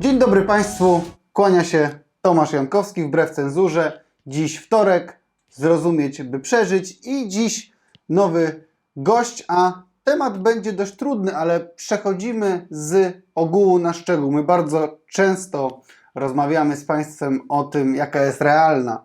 Dzień dobry Państwu, kłania się Tomasz Jankowski wbrew cenzurze. Dziś wtorek, zrozumieć by przeżyć i dziś nowy gość, a temat będzie dość trudny, ale przechodzimy z ogółu na szczegół. My bardzo często rozmawiamy z Państwem o tym, jaka jest realna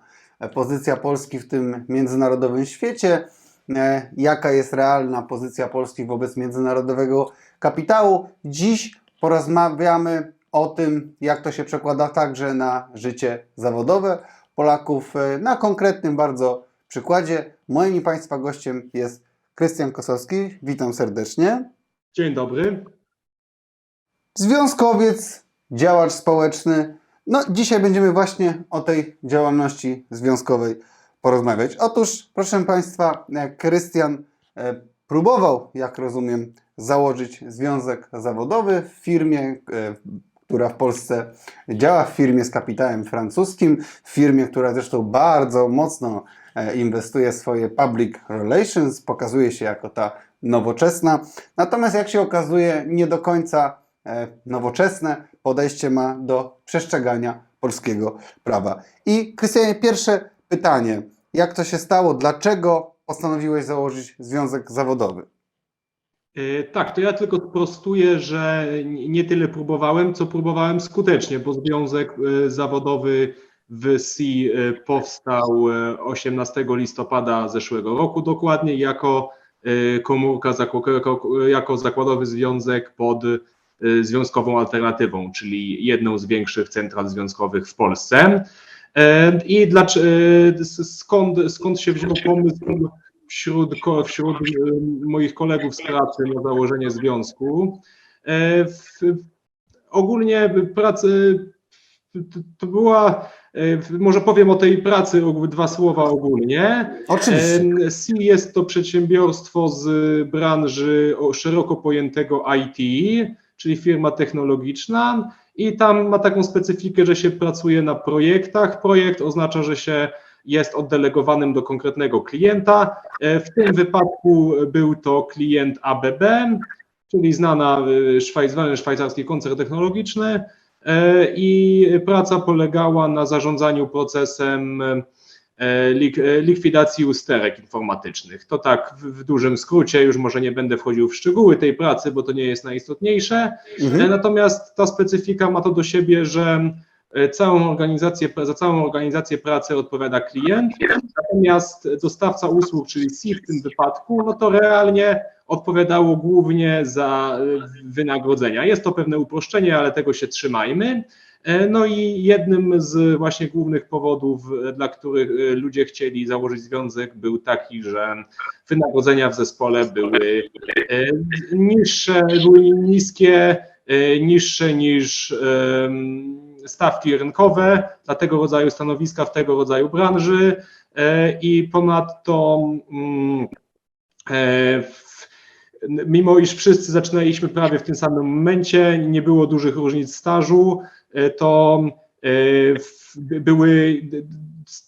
pozycja Polski w tym międzynarodowym świecie, e, jaka jest realna pozycja Polski wobec międzynarodowego kapitału. Dziś porozmawiamy o tym, jak to się przekłada także na życie zawodowe Polaków e, na konkretnym bardzo przykładzie. Moim i Państwa gościem jest Krystian Kosowski. Witam serdecznie. Dzień dobry. Związkowiec, działacz społeczny. No, dzisiaj będziemy właśnie o tej działalności związkowej porozmawiać. Otóż, proszę Państwa, e, Krystian e, próbował, jak rozumiem, założyć związek zawodowy w firmie, która w Polsce działa, w firmie z kapitałem francuskim, w firmie, która zresztą bardzo mocno e, inwestuje w swoje public relations, pokazuje się jako ta nowoczesna. Natomiast jak się okazuje, nie do końca e, nowoczesne podejście ma do przestrzegania polskiego prawa. I Krystianie, pierwsze pytanie. Jak to się stało? Dlaczego postanowiłeś założyć związek zawodowy? E, Tak, to ja tylko sprostuję, że nie tyle próbowałem, co próbowałem skutecznie, bo związek e, zawodowy w SI e, powstał e, 18 listopada zeszłego roku dokładnie jako komórka, jako- zakładowy związek pod związkową alternatywą, czyli jedną z większych central związkowych w Polsce. I dlaczego, skąd, skąd się wziął pomysł wśród, wśród e, moich kolegów z pracy na założenie związku. E, w, ogólnie pracy to była, e, może powiem o tej pracy dwa słowa ogólnie. Oczywiście. SI jest to przedsiębiorstwo z branży szeroko pojętego IT, czyli firma technologiczna i tam ma taką specyfikę, że się pracuje na projektach. Projekt oznacza, że się jest oddelegowanym do konkretnego klienta. E, W tym wypadku był to klient ABB, czyli znana e, znany szwajcarski koncern technologiczny e, i praca polegała na zarządzaniu procesem lik- likwidacji usterek informatycznych. To tak w, dużym skrócie, już może nie będę wchodził w szczegóły tej pracy, bo to nie jest najistotniejsze. Mhm. Natomiast ta specyfika ma to do siebie, że całą organizację, za całą organizację pracy odpowiada klient, natomiast dostawca usług, czyli SI w tym wypadku, no to realnie odpowiadało głównie za e, wynagrodzenia. Jest to pewne uproszczenie, ale tego się trzymajmy. E, No i jednym z właśnie głównych powodów, e, dla których e, ludzie chcieli założyć związek, był taki, że wynagrodzenia w zespole były e, niższe, były niskie, e, niższe niż stawki rynkowe dla tego rodzaju stanowiska w tego rodzaju branży e, i ponadto mm, e, mimo iż wszyscy zaczynaliśmy prawie w tym samym momencie, nie było dużych różnic stażu, e, to były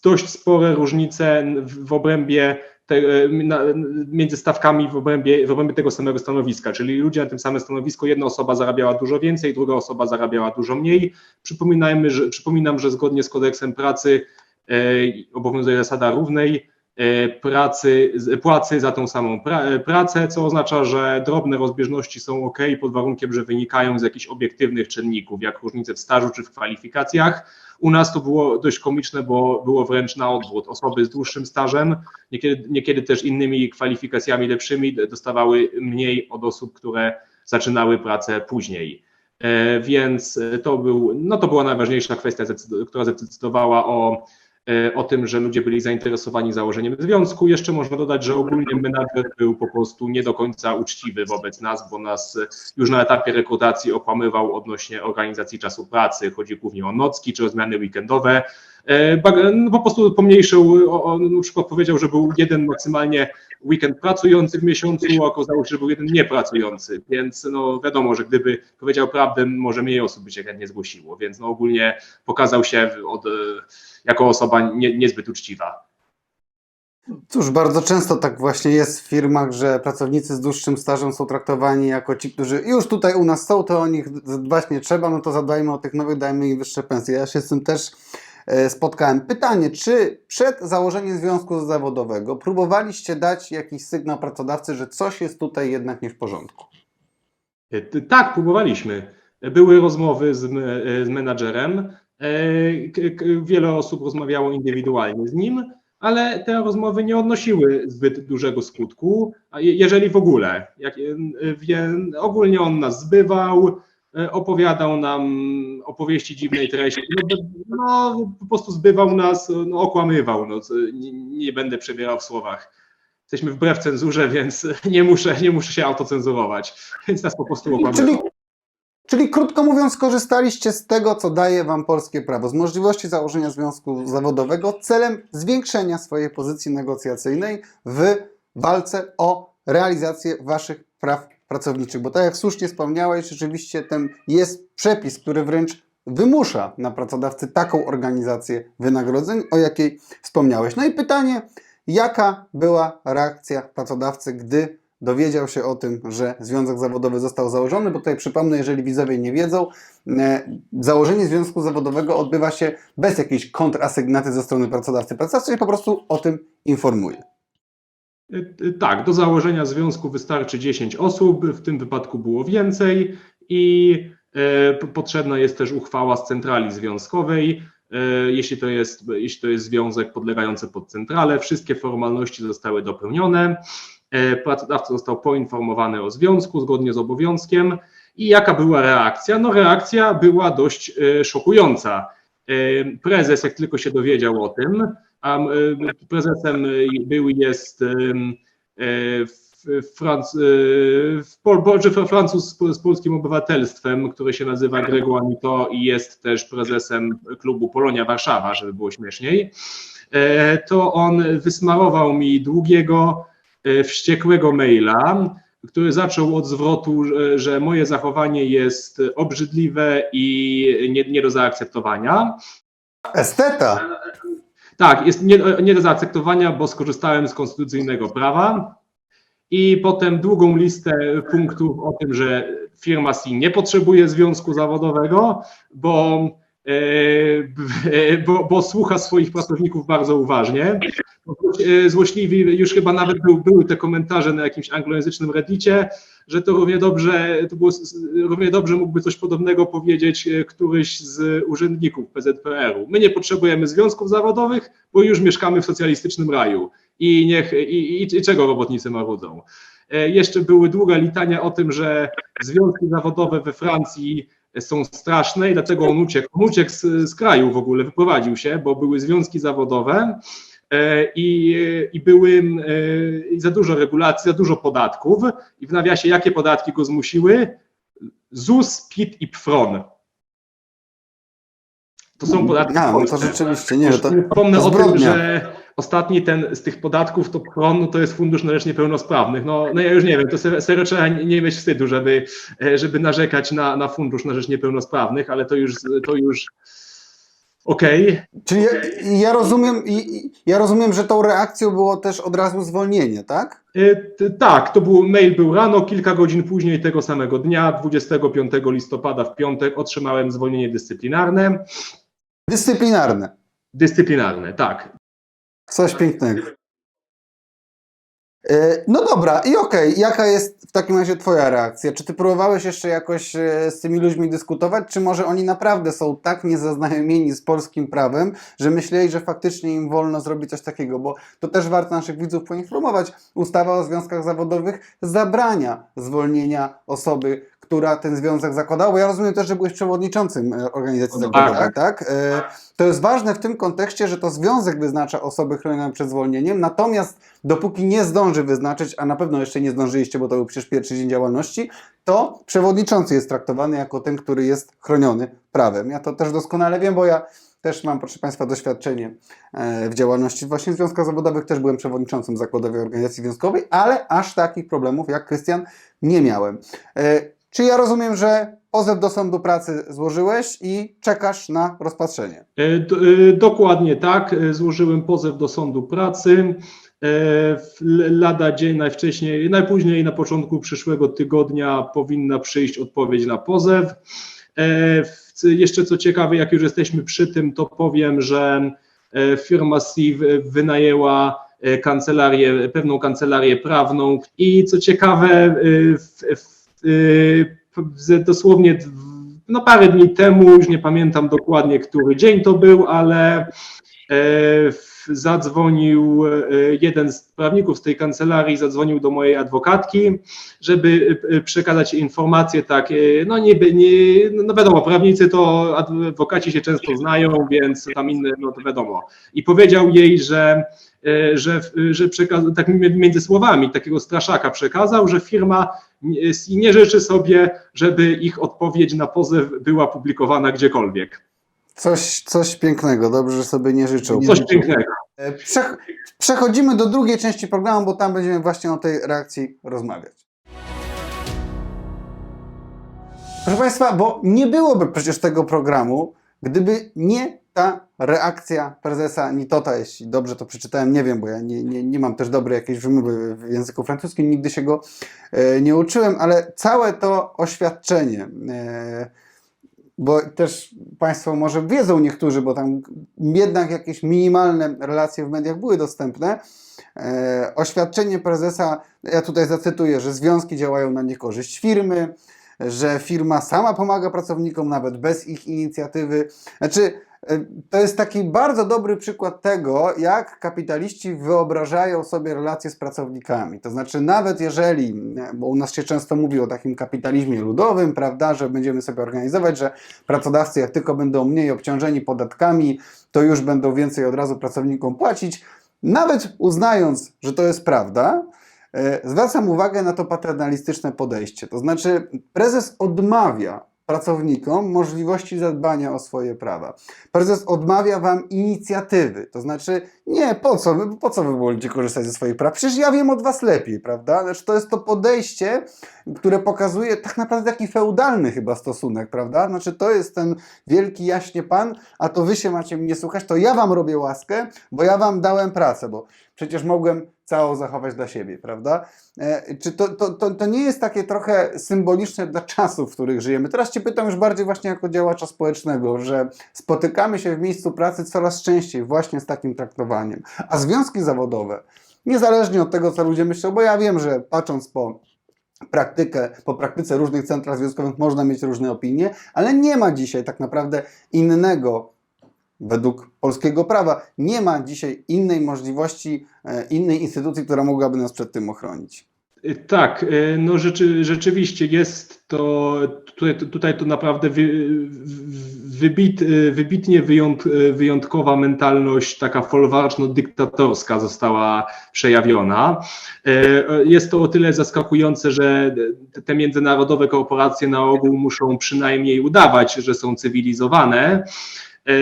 dość spore różnice w obrębie te, e, na, między stawkami w obrębie, w obrębie tego samego stanowiska, czyli ludzie na tym samym stanowisku, jedna osoba zarabiała dużo więcej, druga osoba zarabiała dużo mniej. Przypominajmy, że, przypominam, że zgodnie z kodeksem pracy e, obowiązuje zasada równej pracy, z- płacy za tą samą pra, e, pracę, co oznacza, że drobne rozbieżności są ok pod warunkiem, że wynikają z jakichś obiektywnych czynników, jak różnice w stażu czy w kwalifikacjach. U nas to było dość komiczne, bo było wręcz na odwrót. Osoby z dłuższym stażem, niekiedy, niekiedy też innymi kwalifikacjami lepszymi, dostawały mniej od osób, które zaczynały pracę później. E, Więc to, był, no to była najważniejsza kwestia, która zdecydowała o, o tym, że ludzie byli zainteresowani założeniem związku. Jeszcze można dodać, że ogólnie menadżer był po prostu nie do końca uczciwy wobec nas, bo nas e, już na etapie rekrutacji okłamywał odnośnie organizacji czasu pracy. Chodzi głównie o nocki czy o zmiany weekendowe. E, no, Po prostu pomniejszył, o- o- na przykład powiedział, że był jeden maksymalnie weekend pracujący w miesiącu, a okazało się, że był jeden niepracujący, więc no wiadomo, że gdyby powiedział prawdę, może mniej osób by się chętnie zgłosiło, więc no ogólnie pokazał się od, e, jako osoba nie, niezbyt uczciwa. Cóż, bardzo często tak właśnie jest w firmach, że pracownicy z dłuższym stażem są traktowani jako ci, którzy już tutaj u nas są, to o nich dbać nie trzeba, no to zadbajmy o tych nowych, dajmy im wyższe pensje. Ja się z tym też e, spotkałem. Pytanie, czy przed założeniem związku zawodowego próbowaliście dać jakiś sygnał pracodawcy, że coś jest tutaj jednak nie w porządku? E, Tak, próbowaliśmy. Były rozmowy z, me- z menadżerem. E, Wiele osób rozmawiało indywidualnie z nim, ale te rozmowy nie odnosiły zbyt dużego skutku, jeżeli w ogóle. E, ogólnie on nas zbywał, e, opowiadał nam opowieści dziwnej treści. No, be- no po prostu zbywał nas, no, okłamywał. No, nie, nie będę przebierał w słowach. Jesteśmy wbrew cenzurze, więc nie muszę, nie muszę się autocenzurować. Więc nas po prostu okłamywał. Czyli, czyli krótko mówiąc, korzystaliście z tego, co daje Wam polskie prawo, z możliwości założenia związku zawodowego celem zwiększenia swojej pozycji negocjacyjnej w walce o realizację Waszych praw pracowniczych. Bo tak jak słusznie wspomniałeś, rzeczywiście ten jest przepis, który wręcz wymusza na pracodawcy taką organizację wynagrodzeń, o jakiej wspomniałeś. No i pytanie, jaka była reakcja pracodawcy, gdy dowiedział się o tym, że związek zawodowy został założony, bo tutaj przypomnę, jeżeli widzowie nie wiedzą, e, założenie związku zawodowego odbywa się bez jakiejś kontrasygnaty ze strony pracodawcy. Pracodawca się po prostu o tym informuje. Y, y, Tak, do założenia związku wystarczy 10 osób, w tym wypadku było więcej i e, potrzebna jest też uchwała z centrali związkowej. E, Jeśli to, jest, jeśli to jest związek podlegający pod centralę, wszystkie formalności zostały dopełnione. E, Pracodawca został poinformowany o związku zgodnie z obowiązkiem. I jaka była reakcja? No, reakcja była dość e, szokująca. E, Prezes, jak tylko się dowiedział o tym, a prezesem był jest Franc, Francuz z, polskim obywatelstwem, który się nazywa Gregor Amito i jest też prezesem klubu Polonia Warszawa, żeby było śmieszniej, to on wysmarował mi długiego, wściekłego maila, który zaczął od zwrotu, że- moje zachowanie jest obrzydliwe i nie, nie do zaakceptowania. Esteta! Tak, jest nie, nie do zaakceptowania, bo skorzystałem z konstytucyjnego prawa i potem długą listę punktów o tym, że firma SI nie potrzebuje związku zawodowego, bo, e, bo, bo słucha swoich pracowników bardzo uważnie. E, Złośliwi, już chyba nawet był, były te komentarze na jakimś anglojęzycznym reddicie, że to równie dobrze, to było, równie dobrze mógłby coś podobnego powiedzieć e, któryś z urzędników PZPR-u. My nie potrzebujemy związków zawodowych, bo już mieszkamy w socjalistycznym raju i niech i, i, i czego robotnicy marudzą. E, Jeszcze były długa litania o tym, że związki zawodowe we Francji są straszne i dlatego on uciekł, on uciekł z, z kraju w ogóle, wyprowadził się, bo były związki zawodowe i, i były e, za dużo regulacji, za dużo podatków i w nawiasie jakie podatki go zmusiły? ZUS, PIT i PFRON. To są podatki A, no to rzeczywiście, nie, to Wspomnę o tym, że ostatni ten z tych podatków to PRON, no to jest Fundusz na Rzecz Niepełnosprawnych. No, no ja już nie wiem, to serio, trzeba nie nie mieć wstydu, żeby, e, żeby narzekać na, na Fundusz na Rzecz Niepełnosprawnych, ale to już, to już okej. Czyli ja, ja, rozumiem, ja rozumiem, że tą reakcją było też od razu zwolnienie, tak? E, Tak, to był mail był rano, kilka godzin później tego samego dnia, 25 listopada w piątek otrzymałem zwolnienie dyscyplinarne. Dyscyplinarne. Dyscyplinarne, tak. Coś pięknego. E, No dobra, i okej, jaka jest w takim razie Twoja reakcja? Czy Ty próbowałeś jeszcze jakoś e, z tymi ludźmi dyskutować, czy może oni naprawdę są tak niezaznajomieni z polskim prawem, że myśleli, że faktycznie im wolno zrobić coś takiego? Bo to też warto naszych widzów poinformować. Ustawa o związkach zawodowych zabrania zwolnienia osoby, która ten związek zakładała. Bo ja rozumiem też, że byłeś przewodniczącym e, organizacji zakładowej, tak. tak? E, To jest ważne w tym kontekście, że to związek wyznacza osoby chronione przed zwolnieniem, natomiast dopóki nie zdąży wyznaczyć, a na pewno jeszcze nie zdążyliście, bo to był przecież pierwszy dzień działalności, to przewodniczący jest traktowany jako ten, który jest chroniony prawem. Ja to też doskonale wiem, bo ja też mam, proszę Państwa, doświadczenie e, w działalności właśnie w związkach zawodowych. Też byłem przewodniczącym zakładowej organizacji związkowej, ale aż takich problemów jak Krystian nie miałem. Czy ja rozumiem, że pozew do sądu pracy złożyłeś i czekasz na rozpatrzenie? E, e, Dokładnie tak. E, Złożyłem pozew do sądu pracy. lada dzień, najwcześniej, najpóźniej na początku przyszłego tygodnia powinna przyjść odpowiedź na pozew. Jeszcze co ciekawe, jak już jesteśmy przy tym, to powiem, że firma Siv wynajęła kancelarię, pewną kancelarię prawną i co ciekawe, w, w, dosłownie no parę dni temu, już nie pamiętam dokładnie, który dzień to był, ale zadzwonił jeden z prawników z tej kancelarii, zadzwonił do mojej adwokatki, żeby przekazać informację, tak, no nie, nie no wiadomo, prawnicy to adwokaci się często znają, więc tam inne, no to wiadomo. I powiedział jej, że że, że przekaz, tak między słowami takiego straszaka przekazał, że firma nie życzy sobie, żeby ich odpowiedź na pozew była publikowana gdziekolwiek. Coś, coś pięknego, dobrze, że sobie nie życzą. Coś pięknego. Prze przechodzimy do drugiej części programu, bo tam będziemy właśnie o tej reakcji rozmawiać. Proszę Państwa, bo nie byłoby przecież tego programu, gdyby nie ta reakcja prezesa Nitota, jeśli dobrze to przeczytałem, nie wiem, bo ja nie, nie, nie mam też dobrej jakiejś wymowy w języku francuskim, nigdy się go e, nie uczyłem, ale całe to oświadczenie, e, bo też Państwo może wiedzą niektórzy, bo tam jednak jakieś minimalne relacje w mediach były dostępne, e, oświadczenie prezesa, ja tutaj zacytuję, że związki działają na niekorzyść firmy, że firma sama pomaga pracownikom nawet bez ich inicjatywy. Znaczy, to jest taki bardzo dobry przykład tego, jak kapitaliści wyobrażają sobie relacje z pracownikami. To znaczy, nawet jeżeli, bo u nas się często mówi o takim kapitalizmie ludowym, prawda, że będziemy sobie organizować, że pracodawcy, jak tylko będą mniej obciążeni podatkami, to już będą więcej od razu pracownikom płacić. Nawet uznając, że to jest prawda, zwracam uwagę na to paternalistyczne podejście. To znaczy, prezes odmawia pracownikom możliwości zadbania o swoje prawa. Prezes odmawia wam inicjatywy, to znaczy nie, po co, po co wy wolicie korzystać ze swoich praw? Przecież ja wiem od was lepiej, prawda? Znaczy, to jest to podejście, które pokazuje tak naprawdę taki feudalny chyba stosunek, prawda? Znaczy to jest ten wielki jaśnie pan, a to wy się macie mnie słuchać, to ja wam robię łaskę, bo ja wam dałem pracę, bo przecież mogłem całą zachować dla siebie, prawda? E, czy to, to, to, to nie jest takie trochę symboliczne dla czasów, w których żyjemy? Teraz Cię pytam już bardziej właśnie jako działacza społecznego, że spotykamy się w miejscu pracy coraz częściej właśnie z takim traktowaniem. A związki zawodowe, niezależnie od tego, co ludzie myślą, bo ja wiem, że patrząc po praktykę, po praktyce różnych centrach związkowych można mieć różne opinie, ale nie ma dzisiaj tak naprawdę innego według polskiego prawa nie ma dzisiaj innej możliwości, e, innej instytucji, która mogłaby nas przed tym ochronić. Tak, e, no rzeczy, rzeczywiście jest to, tutaj, tutaj to naprawdę wy, wybit, wybitnie wyjąt, wyjątkowa mentalność, taka folwarczno-dyktatorska została przejawiona. E, jest to o tyle zaskakujące, że te międzynarodowe korporacje na ogół muszą przynajmniej udawać, że są cywilizowane, E,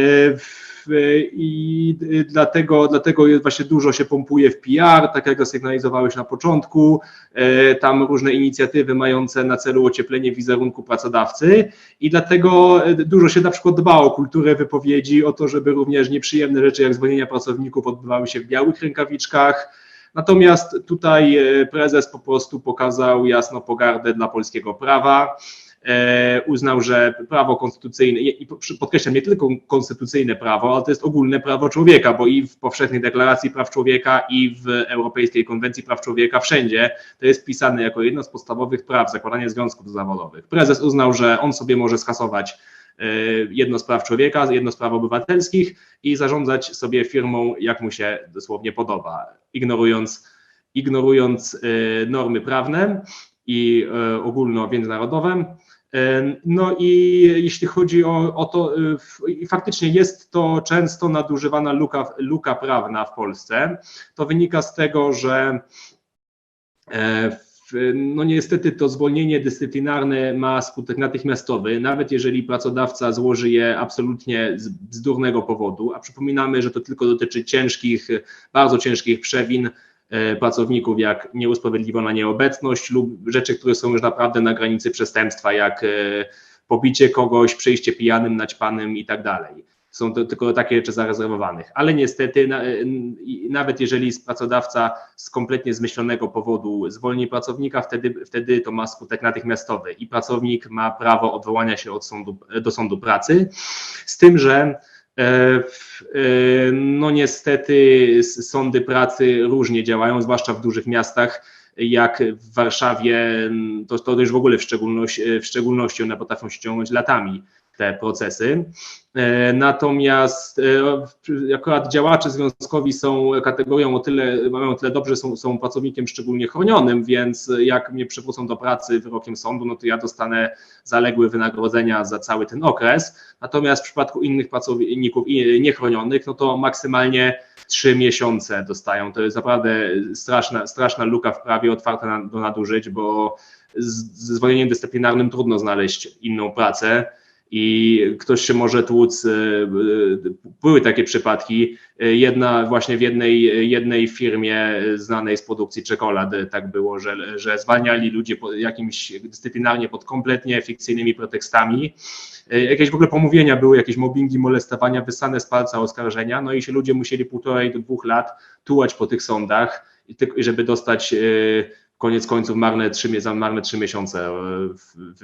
I dlatego, dlatego właśnie dużo się pompuje w PR, tak jak zasygnalizowałeś na początku. E, tam różne inicjatywy mające na celu ocieplenie wizerunku pracodawcy i dlatego dużo się na przykład dba o kulturę wypowiedzi, o to, żeby również nieprzyjemne rzeczy jak zwolnienia pracowników odbywały się w białych rękawiczkach. Natomiast tutaj e, prezes po prostu pokazał jasno pogardę dla polskiego prawa. E, uznał, że prawo konstytucyjne, i podkreślam, nie tylko konstytucyjne prawo, ale to jest ogólne prawo człowieka, bo i w powszechnej deklaracji praw człowieka, i w Europejskiej Konwencji Praw Człowieka, wszędzie to jest wpisane jako jedno z podstawowych praw, zakładanie związków zawodowych. Prezes uznał, że on sobie może skasować e, jedno z praw człowieka, jedno z praw obywatelskich i zarządzać sobie firmą, jak mu się dosłownie podoba, ignorując, ignorując e, normy prawne i ogólno międzynarodowe. No i jeśli chodzi o, o to, y, faktycznie jest to często nadużywana luka, luka prawna w Polsce. To wynika z tego, że e, no niestety to zwolnienie dyscyplinarne ma skutek natychmiastowy, nawet jeżeli pracodawca złoży je absolutnie z bzdurnego powodu, a przypominamy, że to tylko dotyczy ciężkich, bardzo ciężkich przewin, pracowników, jak nieusprawiedliwiona nieobecność lub rzeczy, które są już naprawdę na granicy przestępstwa, jak e, pobicie kogoś, przejście pijanym, naćpanym i tak dalej. są to tylko takie rzeczy zarezerwowanych. Ale niestety, i nawet jeżeli pracodawca z kompletnie zmyślonego powodu zwolni pracownika, wtedy, wtedy to ma skutek natychmiastowy i pracownik ma prawo odwołania się od sądu, do sądu pracy, z tym, że E, e, No niestety sądy pracy różnie działają, zwłaszcza w dużych miastach, jak w Warszawie, to, to już w ogóle w szczególności, w szczególności one potrafią się ciągnąć latami te procesy. E, Natomiast e, akurat działacze związkowi są kategorią o tyle, mają o tyle dobrze, są, są pracownikiem szczególnie chronionym, więc jak mnie przywrócą do pracy wyrokiem sądu, no to ja dostanę zaległe wynagrodzenia za cały ten okres. Natomiast w przypadku innych pracowników niechronionych, no to maksymalnie trzy miesiące dostają. To jest naprawdę straszna, straszna luka w prawie otwarta na, do nadużyć, bo z zwolnieniem dyscyplinarnym trudno znaleźć inną pracę i ktoś się może tłuc. e, e, Były takie przypadki. E, Jedna właśnie w jednej, jednej firmie znanej z produkcji czekolad e, tak było, że, że zwalniali ludzi jakimś dyscyplinarnie pod kompletnie fikcyjnymi pretekstami. Jakieś w ogóle pomówienia były, jakieś mobbingi, molestowania, wysane z palca oskarżenia, no i się ludzie musieli półtorej do dwóch lat tułać po tych sądach, żeby dostać koniec końców marne trzy, marne trzy miesiące e,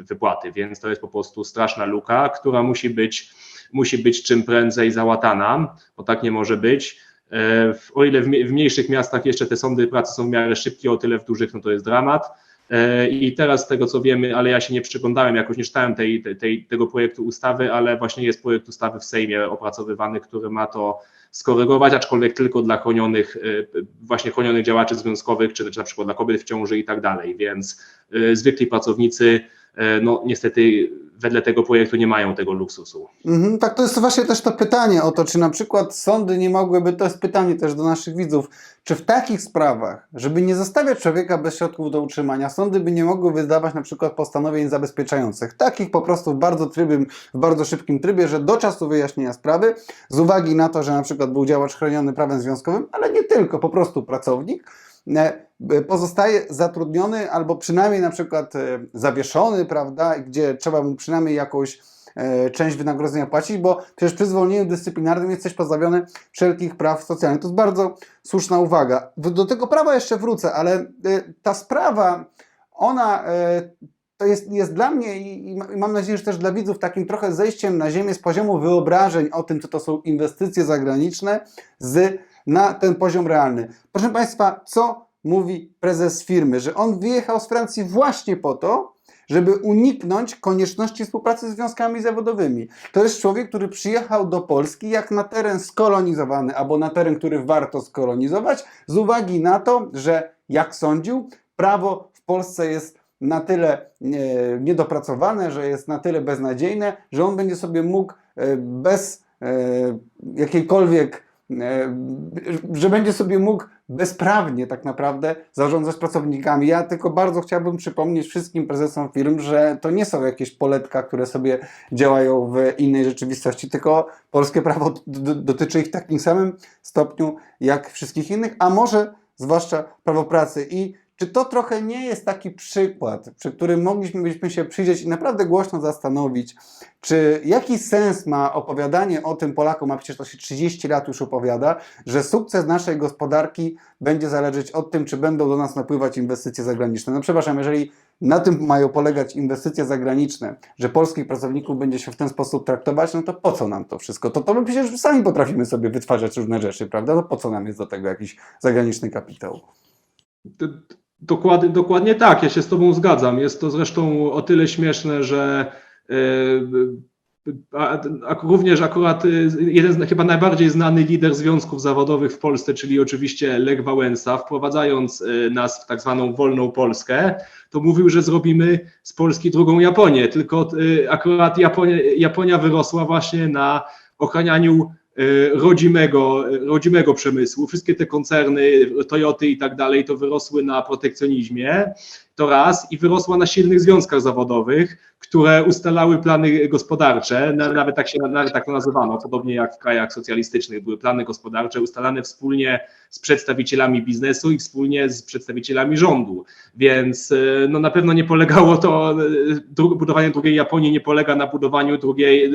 wypłaty, więc to jest po prostu straszna luka, która musi być, musi być czym prędzej załatana, bo tak nie może być. E, O ile w mniejszych miastach jeszcze te sądy pracy są w miarę szybkie, o tyle w dużych no to jest dramat. E, I teraz z tego co wiemy, ale ja się nie przyglądałem, jakoś nie czytałem tej, tej- tego projektu ustawy, ale właśnie jest projekt ustawy w Sejmie opracowywany, który ma to skorygować, aczkolwiek tylko dla chronionych, e, właśnie chronionych działaczy związkowych, czy, czy na przykład dla kobiet w ciąży i tak dalej, więc e, zwykli pracownicy, no niestety wedle tego projektu nie mają tego luksusu. Mhm, tak, to jest właśnie też to pytanie o to, czy na przykład sądy nie mogłyby, to jest pytanie też do naszych widzów, czy w takich sprawach, żeby nie zostawiać człowieka bez środków do utrzymania, sądy by nie mogły wydawać na przykład postanowień zabezpieczających, takich po prostu w bardzo trybim, w bardzo szybkim trybie, że do czasu wyjaśnienia sprawy, z uwagi na to, że na przykład był działacz chroniony prawem związkowym, ale nie tylko, po prostu pracownik, e, pozostaje zatrudniony albo przynajmniej na przykład e, zawieszony, prawda, gdzie trzeba mu przynajmniej jakąś e, część wynagrodzenia płacić, bo przecież przy zwolnieniu dyscyplinarnym jesteś pozbawiony wszelkich praw socjalnych. To jest bardzo słuszna uwaga. Do tego prawa jeszcze wrócę, ale e, ta sprawa, ona e, to jest, jest dla mnie i, i mam nadzieję, że też dla widzów takim trochę zejściem na ziemię z poziomu wyobrażeń o tym, co to są inwestycje zagraniczne z, na ten poziom realny. Proszę Państwa, co mówi prezes firmy? Że on wyjechał z Francji właśnie po to, żeby uniknąć konieczności współpracy z związkami zawodowymi. To jest człowiek, który przyjechał do Polski jak na teren skolonizowany, albo na teren, który warto skolonizować, z uwagi na to, że jak sądził, prawo w Polsce jest na tyle e, niedopracowane, że jest na tyle beznadziejne, że on będzie sobie mógł e, bez e, jakiejkolwiek, że będzie sobie mógł bezprawnie tak naprawdę zarządzać pracownikami. Ja tylko bardzo chciałbym przypomnieć wszystkim prezesom firm, że to nie są jakieś poletka, które sobie działają w innej rzeczywistości, tylko polskie prawo dotyczy ich w takim samym stopniu jak wszystkich innych, a może zwłaszcza prawo pracy. I czy to trochę nie jest taki przykład, przy którym moglibyśmy się przyjrzeć i naprawdę głośno zastanowić, czy jaki sens ma opowiadanie o tym Polakom, a przecież to się 30 lat już opowiada, że sukces naszej gospodarki będzie zależeć od tym, czy będą do nas napływać inwestycje zagraniczne. No przepraszam, jeżeli na tym mają polegać inwestycje zagraniczne, że polskich pracowników będzie się w ten sposób traktować, no to po co nam to wszystko? To, to my przecież sami potrafimy sobie wytwarzać różne rzeczy, prawda? No po co nam jest do tego jakiś zagraniczny kapitał? Dokładnie, dokładnie tak, ja się z Tobą zgadzam. Jest to zresztą o tyle śmieszne, że e, również akurat e, jeden z chyba najbardziej znany lider związków zawodowych w Polsce, czyli oczywiście Lech Wałęsa, wprowadzając e, nas w tak zwaną wolną Polskę, to mówił, że zrobimy z Polski drugą Japonię. Tylko akurat Japonia, Japonia wyrosła właśnie na ochranianiu rodzimego, rodzimego przemysłu. Wszystkie te koncerny, Toyoty i tak dalej, to wyrosły na protekcjonizmie, to raz, i wyrosła na silnych związkach zawodowych, które ustalały plany gospodarcze, na- nawet tak się nawet tak to nazywano, podobnie jak w krajach socjalistycznych były plany gospodarcze ustalane wspólnie z przedstawicielami biznesu i wspólnie z przedstawicielami rządu. Więc e, no, na pewno nie polegało to, budowanie drugiej Japonii nie polega na budowaniu drugiej,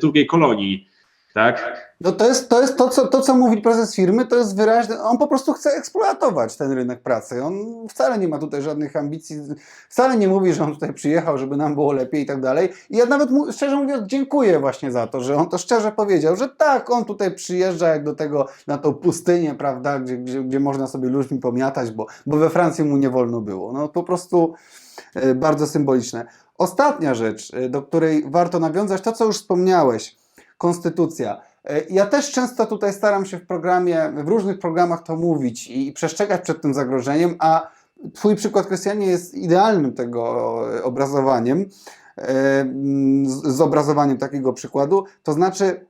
drugiej kolonii. Tak? No to jest to, jest to, co, to, co mówi prezes firmy, to jest wyraźne. On po prostu chce eksploatować ten rynek pracy. On wcale nie ma tutaj żadnych ambicji, wcale nie mówi, że on tutaj przyjechał, żeby nam było lepiej i tak dalej. I ja nawet mu, szczerze mówiąc dziękuję właśnie za to, że on to szczerze powiedział, że tak, on tutaj przyjeżdża jak do tego, na tą pustynię, prawda, gdzie, gdzie, gdzie można sobie ludźmi pomiatać, bo, bo we Francji mu nie wolno było. No po prostu e, bardzo symboliczne. Ostatnia rzecz, e, do której warto nawiązać, to co już wspomniałeś, konstytucja. E, Ja też często tutaj staram się w programie, w różnych programach to mówić i, przestrzegać przed tym zagrożeniem, a Twój przykład, Krystianie, jest idealnym tego e, obrazowaniem, e, z zobrazowaniem takiego przykładu. To znaczy,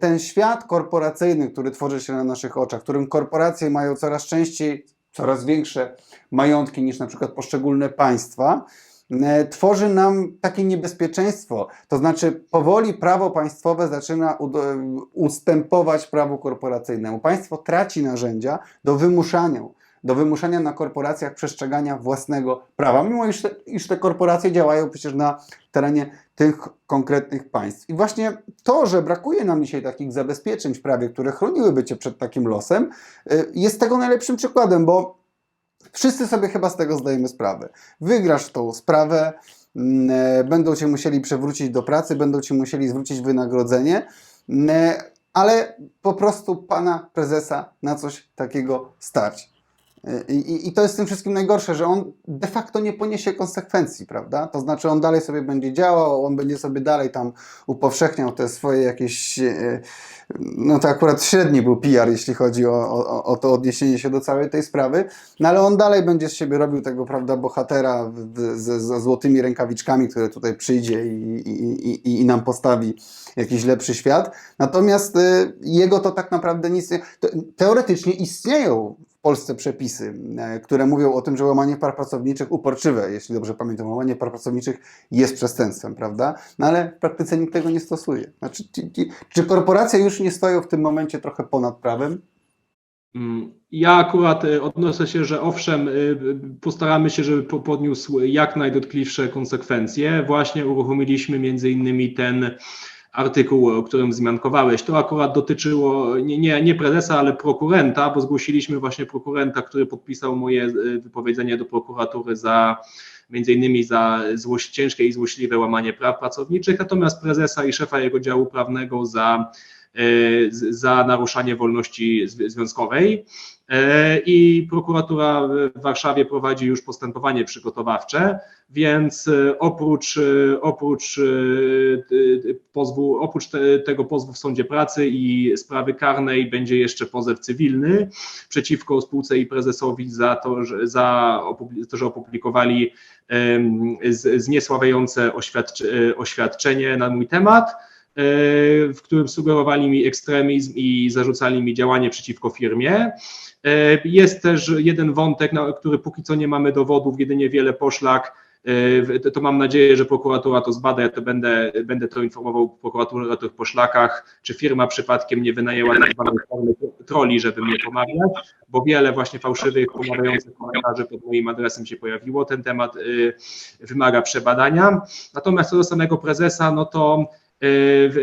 ten świat korporacyjny, który tworzy się na naszych oczach, w którym korporacje mają coraz częściej coraz większe majątki niż na przykład poszczególne państwa, tworzy nam takie niebezpieczeństwo. To znaczy, powoli prawo państwowe zaczyna ud- ustępować prawu korporacyjnemu. Państwo traci narzędzia do wymuszania, do wymuszania na korporacjach przestrzegania własnego prawa, mimo iż te, iż te korporacje działają przecież na terenie tych konkretnych państw. I właśnie to, że brakuje nam dzisiaj takich zabezpieczeń w prawie, które chroniłyby cię przed takim losem, y, jest tego najlepszym przykładem, bo Wszyscy sobie chyba z tego zdajemy sprawę. Wygrasz tą sprawę, mm, e, będą cię musieli przewrócić do pracy, będą ci musieli zwrócić wynagrodzenie, mm, e, ale po prostu pana prezesa na coś takiego stać. I, i, to jest tym wszystkim najgorsze, że on de facto nie poniesie konsekwencji, prawda? To znaczy on dalej sobie będzie działał, on będzie sobie dalej tam upowszechniał te swoje jakieś, e, no to akurat średni był PR, jeśli chodzi o, o, o to odniesienie się do całej tej sprawy, no ale on dalej będzie z siebie robił tego, prawda, bohatera ze, złotymi rękawiczkami, który tutaj przyjdzie i, i, i, i nam postawi jakiś lepszy świat. Natomiast y, jego to tak naprawdę nic nie... te- Teoretycznie istnieją Polsce przepisy, e, które mówią o tym, że łamanie praw pracowniczych, uporczywe, jeśli dobrze pamiętam, łamanie praw pracowniczych jest przestępstwem, prawda? No ale w praktyce nikt tego nie stosuje. Znaczy, czy korporacje już nie stoją w tym momencie trochę ponad prawem? Mm, Ja akurat y, odnoszę się, że owszem, y, postaramy się, żeby po- podniósł jak najdotkliwsze konsekwencje. Właśnie uruchomiliśmy między innymi ten artykuł, o którym wzmiankowałeś. To akurat dotyczyło nie, nie, nie prezesa, ale prokurenta, bo zgłosiliśmy właśnie prokurenta, który podpisał moje y, wypowiedzenie do prokuratury za między innymi za złość, ciężkie i złośliwe łamanie praw pracowniczych, natomiast prezesa i szefa jego działu prawnego za e, za naruszanie wolności zw- związkowej. E, I prokuratura w Warszawie prowadzi już postępowanie przygotowawcze, więc e, oprócz, e, oprócz, pozwu, oprócz te, tego pozwu w sądzie pracy i sprawy karnej będzie jeszcze pozew cywilny przeciwko spółce i prezesowi za to, że, za to, że opublikowali zniesławiające oświadczenie na mój temat w którym sugerowali mi ekstremizm i zarzucali mi działanie przeciwko firmie. E, Jest też jeden wątek, na który póki co nie mamy dowodów, jedynie wiele poszlak. E, To, mam nadzieję, że prokuratura to zbada. Ja to będę, będę to informował prokuraturę o tych poszlakach, czy firma przypadkiem nie wynajęła tak troli, żeby mnie pomawiać, bo wiele właśnie fałszywych, pomawiających komentarzy pod moim adresem się pojawiło. Ten temat wymaga przebadania. Natomiast co do samego prezesa, no to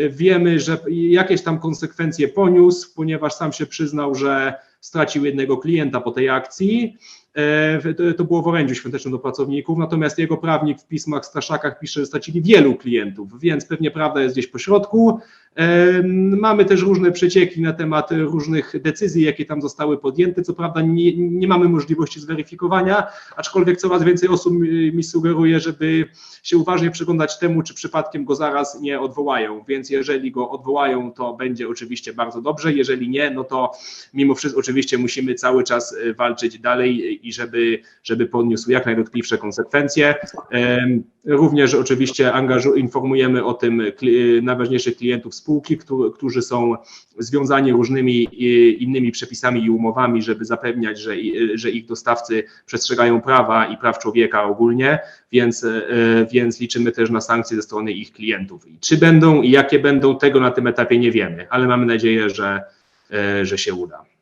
wiemy, że jakieś tam konsekwencje poniósł, ponieważ sam się przyznał, że stracił jednego klienta po tej akcji. E, To, było w orędziu świątecznym do pracowników, natomiast jego prawnik w pismach straszakach pisze, że stracili wielu klientów, więc pewnie prawda jest gdzieś po środku. E, Mamy też różne przecieki na temat różnych decyzji, jakie tam zostały podjęte. Co prawda nie, nie mamy możliwości zweryfikowania, aczkolwiek coraz więcej osób mi mi sugeruje, żeby się uważnie przyglądać temu, czy przypadkiem go zaraz nie odwołają. Więc jeżeli go odwołają, to będzie oczywiście bardzo dobrze. Jeżeli nie, no to mimo wszystko oczywiście musimy cały czas e, walczyć dalej i żeby, żeby poniósł jak najdotkliwsze konsekwencje. Również oczywiście angażu, informujemy o tym najważniejszych klientów spółki, którzy, są związani różnymi innymi przepisami i umowami, żeby zapewniać, że, że ich dostawcy przestrzegają prawa i praw człowieka ogólnie, więc, e, więc liczymy też na sankcje ze strony ich klientów. I czy będą i jakie będą, tego na tym etapie nie wiemy, ale mamy nadzieję, że, e, że się uda.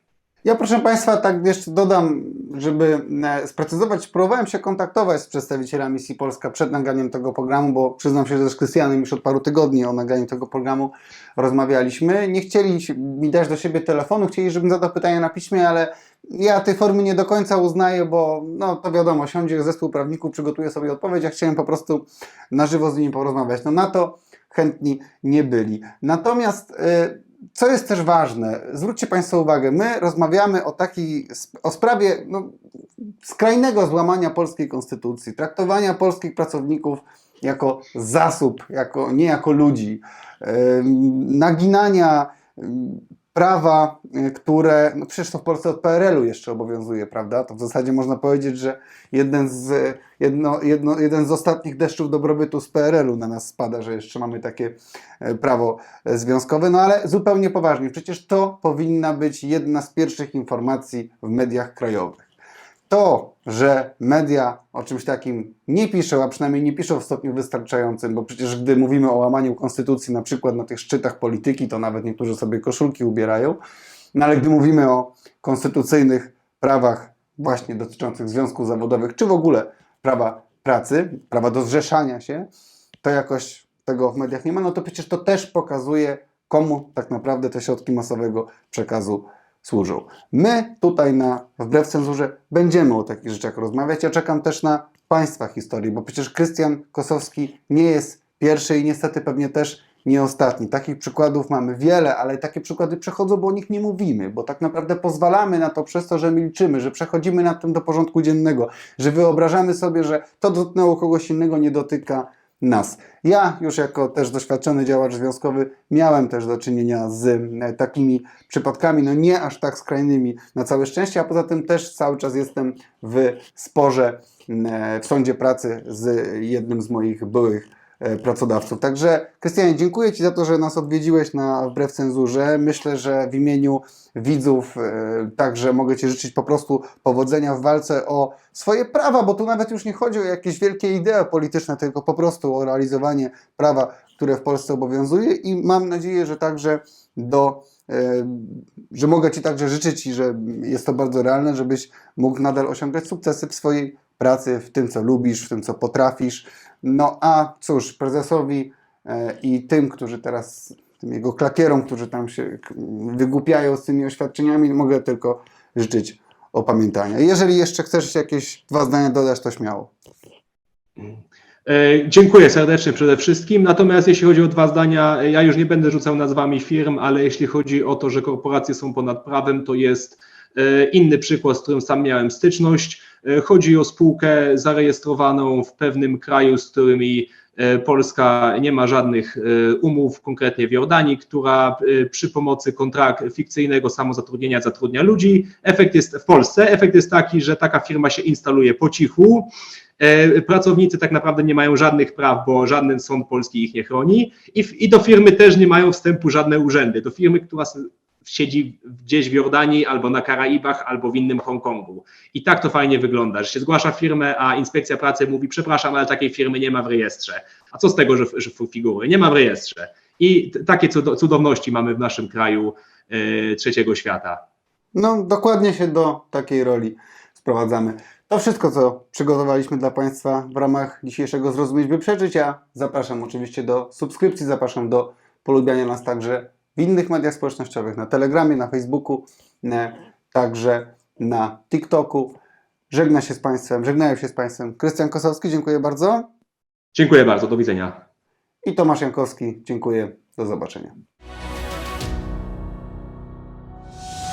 Ja proszę Państwa, tak jeszcze dodam, żeby e, sprecyzować, próbowałem się kontaktować z przedstawicielami Misji Polska przed nagraniem tego programu, bo przyznam się, że z Krystianem już od paru tygodni o nagraniu tego programu rozmawialiśmy. Nie chcieli mi dać do siebie telefonu, chcieli, żebym zadał pytanie na piśmie, ale ja tej formy nie do końca uznaję, bo no to wiadomo, siądzie zespół prawników, przygotuje sobie odpowiedź, ja chciałem po prostu na żywo z nimi porozmawiać. No na to chętni nie byli. Natomiast y, co jest też ważne, zwróćcie Państwo uwagę, my rozmawiamy o takiej, o sprawie no, skrajnego złamania polskiej konstytucji, traktowania polskich pracowników jako zasób, jako, nie jako ludzi, ym, naginania prawa, które, no przecież to w Polsce od PRL-u jeszcze obowiązuje, prawda? To w zasadzie można powiedzieć, że jeden z, jedno, jedno, jeden z ostatnich deszczów dobrobytu z PRL-u na nas spada, że jeszcze mamy takie e, prawo e, związkowe, no ale zupełnie poważnie, przecież to powinna być jedna z pierwszych informacji w mediach krajowych. To, że media o czymś takim nie piszą, a przynajmniej nie piszą w stopniu wystarczającym, bo przecież gdy mówimy o łamaniu konstytucji, na przykład na tych szczytach polityki, to nawet niektórzy sobie koszulki ubierają, no ale gdy mówimy o konstytucyjnych prawach właśnie dotyczących związków zawodowych, czy w ogóle prawa pracy, prawa do zrzeszania się, to jakoś tego w mediach nie ma, no to przecież to też pokazuje, komu tak naprawdę te środki masowego przekazu służą. My tutaj na Wbrew Cenzurze będziemy o takich rzeczach rozmawiać. Ja czekam też na Państwa historii, bo przecież Krystian Kosowski nie jest pierwszy i niestety pewnie też nie ostatni. Takich przykładów mamy wiele, ale takie przykłady przechodzą, bo o nich nie mówimy, bo tak naprawdę pozwalamy na to przez to, że milczymy, że przechodzimy nad tym do porządku dziennego, że wyobrażamy sobie, że to dotknęło kogoś innego, nie dotyka nas. Ja już jako też doświadczony działacz związkowy miałem też do czynienia z e, takimi przypadkami, no nie aż tak skrajnymi na całe szczęście, a poza tym też cały czas jestem w sporze e, w sądzie pracy z jednym z moich byłych pracodawców. Także Krystianie, dziękuję Ci za to, że nas odwiedziłeś na Wbrew Cenzurze. Myślę, że w imieniu widzów e, także mogę Ci życzyć po prostu powodzenia w walce o swoje prawa, bo tu nawet już nie chodzi o jakieś wielkie idee polityczne, tylko po prostu o realizowanie prawa, które w Polsce obowiązuje i mam nadzieję, że także do e, że mogę Ci także życzyć i że jest to bardzo realne, żebyś mógł nadal osiągać sukcesy w swojej pracy, w tym, co lubisz, w tym, co potrafisz. No a cóż, prezesowi e, i tym, którzy teraz, tym jego klakierom, którzy tam się wygłupiają z tymi oświadczeniami, mogę tylko życzyć opamiętania. Jeżeli jeszcze chcesz jakieś dwa zdania dodać, to śmiało. E, Dziękuję serdecznie przede wszystkim. Natomiast jeśli chodzi o dwa zdania, ja już nie będę rzucał nazwami firm, ale jeśli chodzi o to, że korporacje są ponad prawem, to jest inny przykład, z którym sam miałem styczność. E, Chodzi o spółkę zarejestrowaną w pewnym kraju, z którymi e, Polska nie ma żadnych e, umów, konkretnie w Jordanii, która e, przy pomocy kontrakt fikcyjnego samozatrudnienia zatrudnia ludzi. Efekt jest w Polsce, efekt jest taki, że taka firma się instaluje po cichu. E, Pracownicy tak naprawdę nie mają żadnych praw, bo żaden sąd polski ich nie chroni i, i do firmy też nie mają wstępu żadne urzędy. Do firmy, która siedzi gdzieś w Jordanii albo na Karaibach, albo w innym Hongkongu. I tak to fajnie wygląda, że się zgłasza firmę, a inspekcja pracy mówi, przepraszam, ale takiej firmy nie ma w rejestrze. A co z tego, że, że figury? Nie ma w rejestrze. I takie cudo- cudowności mamy w naszym kraju e, trzeciego świata. No, dokładnie się do takiej roli sprowadzamy. To wszystko, co przygotowaliśmy dla Państwa w ramach dzisiejszego Zrozumieć, by przeżyć. Ja zapraszam oczywiście do subskrypcji, zapraszam do polubiania nas także w innych mediach społecznościowych, na Telegramie, na Facebooku, ne, także na TikToku. Żegna się z Państwem, żegnają się z Państwem Krystian Kosowski, dziękuję bardzo. Dziękuję bardzo, do widzenia. I Tomasz Jankowski, dziękuję. Do zobaczenia.